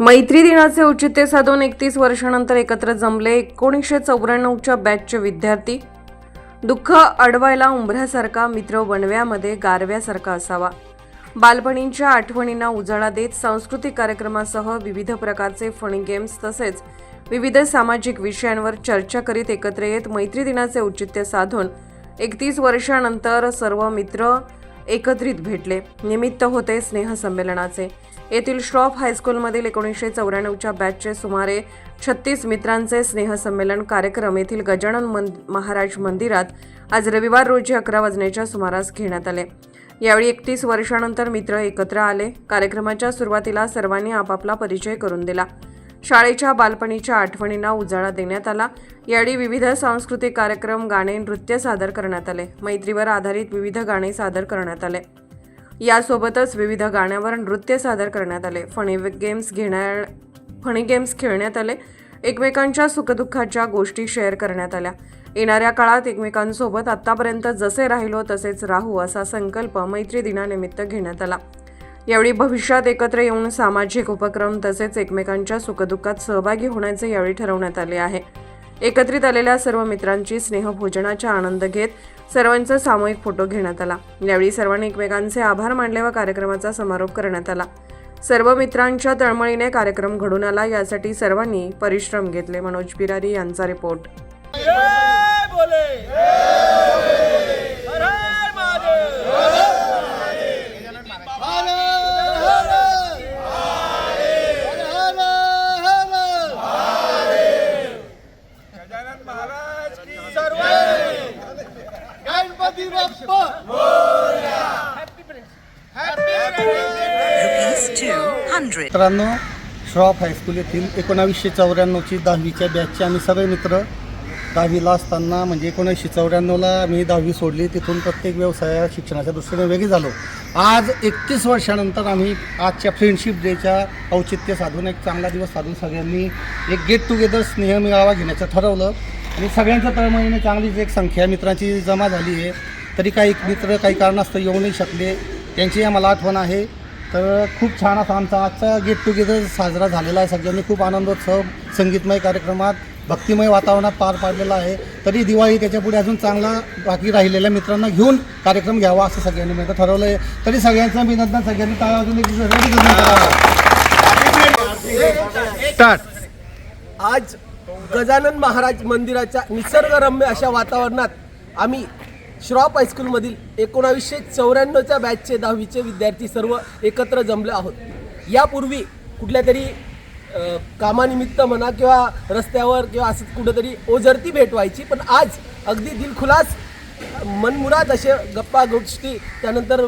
मैत्री दिनाचे औचित्य साधून एकतीस वर्षानंतर एकत्र जमले एकोणीसशे चौऱ्याण्णवच्या बॅचचे विद्यार्थी. दुःख अडवायला उंबऱ्यासारखा मित्र वणव्यामध्ये गारव्यासारखा असावा. बालपणींच्या आठवणींना उजाळा देत सांस्कृतिक कार्यक्रमासह विविध प्रकारचे फणी गेम्स तसेच विविध सामाजिक विषयांवर चर्चा करीत एकत्र येत मैत्री दिनाचे औचित्य साधून एकतीस वर्षानंतर सर्व मित्र एकत्रित भेटले. निमित्त होते स्नेहसंमेलनाचे येथील श्रॉफ हायस्कूलमधील एकोणीसशे चौऱ्याण्णवच्या बॅचचे सुमारे छत्तीस मित्रांचे स्नेहसंमेलन कार्यक्रम येथील गजानन मन महाराज मंदिरात आज रविवार रोजी अकरा वाजण्याच्या सुमारास घेण्यात आले. यावेळी एकतीस वर्षानंतर मित्र एकत्र आले. कार्यक्रमाच्या सुरुवातीला सर्वांनी आपापला परिचय करून दिला. शाळेच्या बालपणीच्या आठवणींना उजाळा देण्यात आला. यावेळी विविध सांस्कृतिक कार्यक्रम गाणे नृत्य सादर करण्यात आले. मैत्रीवर आधारित विविध गाणे सादर करण्यात आले. यासोबतच विविध गाण्यावर नृत्य सादर करण्यात आले. फणी गेम्स घेण्या फणी गेम्स खेळण्यात आले. एकमेकांच्या सुखदुःखाच्या गोष्टी शेअर करण्यात आल्या. येणाऱ्या काळात एकमेकांसोबत आत्तापर्यंत जसे राहिलो तसेच राहू असा संकल्प मैत्री दिनानिमित्त घेण्यात आला. यावेळी भविष्यात एकत्र येऊन सामाजिक उपक्रम तसेच एकमेकांच्या सुखदुःखात सहभागी होण्याचे यावेळी ठरवण्यात आले आहे. एकत्रित आलेल्या सर्व मित्रांची स्नेहभोजनाचा आनंद घेत सर्वांचा सामूहिक फोटो घेण्यात आला. यावेळी सर्वांनी एकमेकांचे आभार मानले व कार्यक्रमाचा समारोप करण्यात आला. सर्व मित्रांच्या तळमळीने कार्यक्रम घडून आला यासाठी सर्वांनी परिश्रम घेतले. मनोज बिरारी यांचा रिपोर्ट. गजानन महाराज की सर्व गणपती बाप्पा मित्रांनो श्रॉफ हायस्कूल येथील एकोणावीसशे चौऱ्याण्णवची दहावीच्या बॅचचे आम्ही सगळे मित्र दहावीला असताना म्हणजे एकोणीसशे चौऱ्याण्णवला मी दहावी सोडली. तिथून प्रत्येक व्यवसाया शिक्षणाच्या दृष्टीने वेगळी झालो. आज एकतीस वर्षानंतर आम्ही आजच्या फ्रेंडशिप डेच्या औचित्य साधून एक चांगला दिवस साधून सगळ्यांनी एक गेट टुगेदर स्नेह मेळावा घेण्याचं ठरवलं. आणि सगळ्यांच्या तळमळीने चांगलीच एक संख्या मित्रांची जमा झाली आहे तरी काही मित्र काही कारणास्तव येऊ नाही शकले. त्यांची आम्हाला आठवण आहे. तर खूप छान असा आमचा आजचा गेट टुगेदर साजरा झालेला आहे. सगळ्यांनी खूप आनंदोत्सव संगीतमय कार्यक्रमात भक्तिमय वातावरणात पार पाडलेला आहे. तरी दिवाळी त्याच्यापुढे अजून चांगला बाकी राहिलेल्या मित्रांना घेऊन कार्यक्रम घ्यावा असं सगळ्यांनी मिळतं ठरवलं आहे तरी सगळ्यांचं अभिनंदन सगळ्यांनी टाळा अजून एक आज गजानन महाराज मंदिराच्या निसर्गरम्य अशा वातावरणात आम्ही श्रॉप हायस्कूलमधील एकोणावीसशे चौऱ्याण्णवच्या बॅचचे दहावीचे विद्यार्थी सर्व एकत्र जमले आहोत. यापूर्वी कुठल्या तरी कामानिमित्त म्हणा किंवा रस्त्यावर किंवा असं कुठंतरी ओझरती भेट व्हायची पण आज अगदी दिलखुलास मनमुराद असे गप्पा गोष्टी त्यानंतर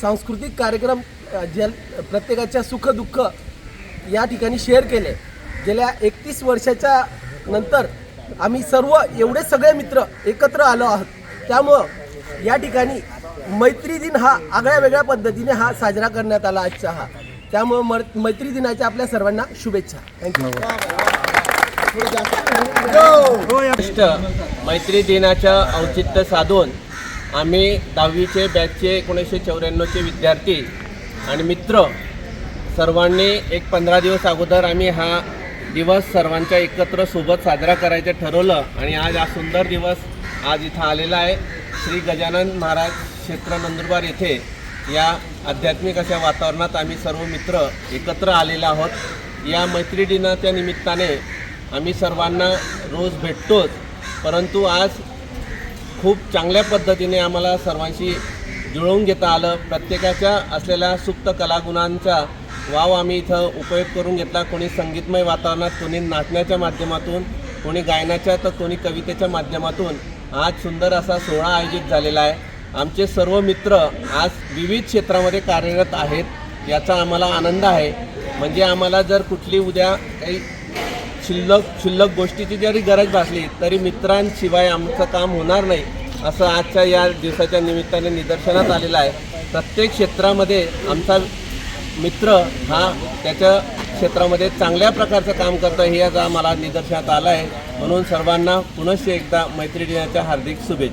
सांस्कृतिक कार्यक्रम ज्या प्रत्येकाच्या सुखदुःख या ठिकाणी शेअर केले. गेल्या एकतीस वर्षाच्या नंतर आम्ही सर्व एवढे सगळे मित्र एकत्र आलो आहोत. त्यामुळं या ठिकाणी मैत्री दिन हा आगळ्या वेगळ्या पद्धतीने हा साजरा करण्यात आला आजचा हा. त्यामुळं मैत्री दिनाच्या आपल्या सर्वांना शुभेच्छा. थँक्यू मैत्री दिनाच्या औचित्य साधून आम्ही दहावीचे बॅचचे एकोणीसशे चौऱ्याण्णवचे विद्यार्थी आणि मित्र सर्वांनी एक पंधरा दिवस अगोदर आम्ही हा दिवस सर्वांच्या एकत्र सोबत साजरा करायचं ठरवलं आणि आज हा सुंदर दिवस आज इथं आलेला आहे. श्री गजानन महाराज क्षेत्र नंदुरबार येथे या आध्यात्मिक अशा वातावरणात आम्ही सर्व मित्र एकत्र आलेलो आहोत. या मैत्री दिनाच्या निमित्ताने आम्ही सर्वांना रोज भेटतोच. परंतु आज खूप चांगल्या पद्धतीने आम्हाला सर्वांशी जुळवून घेता आलं. प्रत्येकाच्या असलेल्या सुप्त कलागुणांचा वाव आम्ही इथं उपयोग करून घेतला. कोणी संगीतमय वातावरणात कोणी नाचण्याच्या माध्यमातून कोणी गायनाच्या तर कोणी कवितेच्या माध्यमातून. आज सुंदर असा सोहळा आयोजित झालेला आहे. आमचे सर्व मित्र आज विविध क्षेत्रामध्ये कार्यरत आहेत याचा आम्हाला आनंद आहे. म्हणजे आम्हाला जर कुठली उद्या काही शिल्लक शिल्लक गोष्टीची जरी गरज भासली तरी मित्रांशिवाय आमचं काम होणार नाही असं आजच्या या दिवसाच्या निमित्ताने निदर्शनात आलेलं आहे. प्रत्येक क्षेत्रामध्ये आमचा मित्र हा त्याच्या क्षेत्रामध्ये चांगल्या प्रकारचं काम करतो हे आज आम्हाला निदर्शनात आलं आहे म्हणून सर्वांना पुनश्च एकदा मैत्री दिनाच्या हार्दिक शुभेच्छा.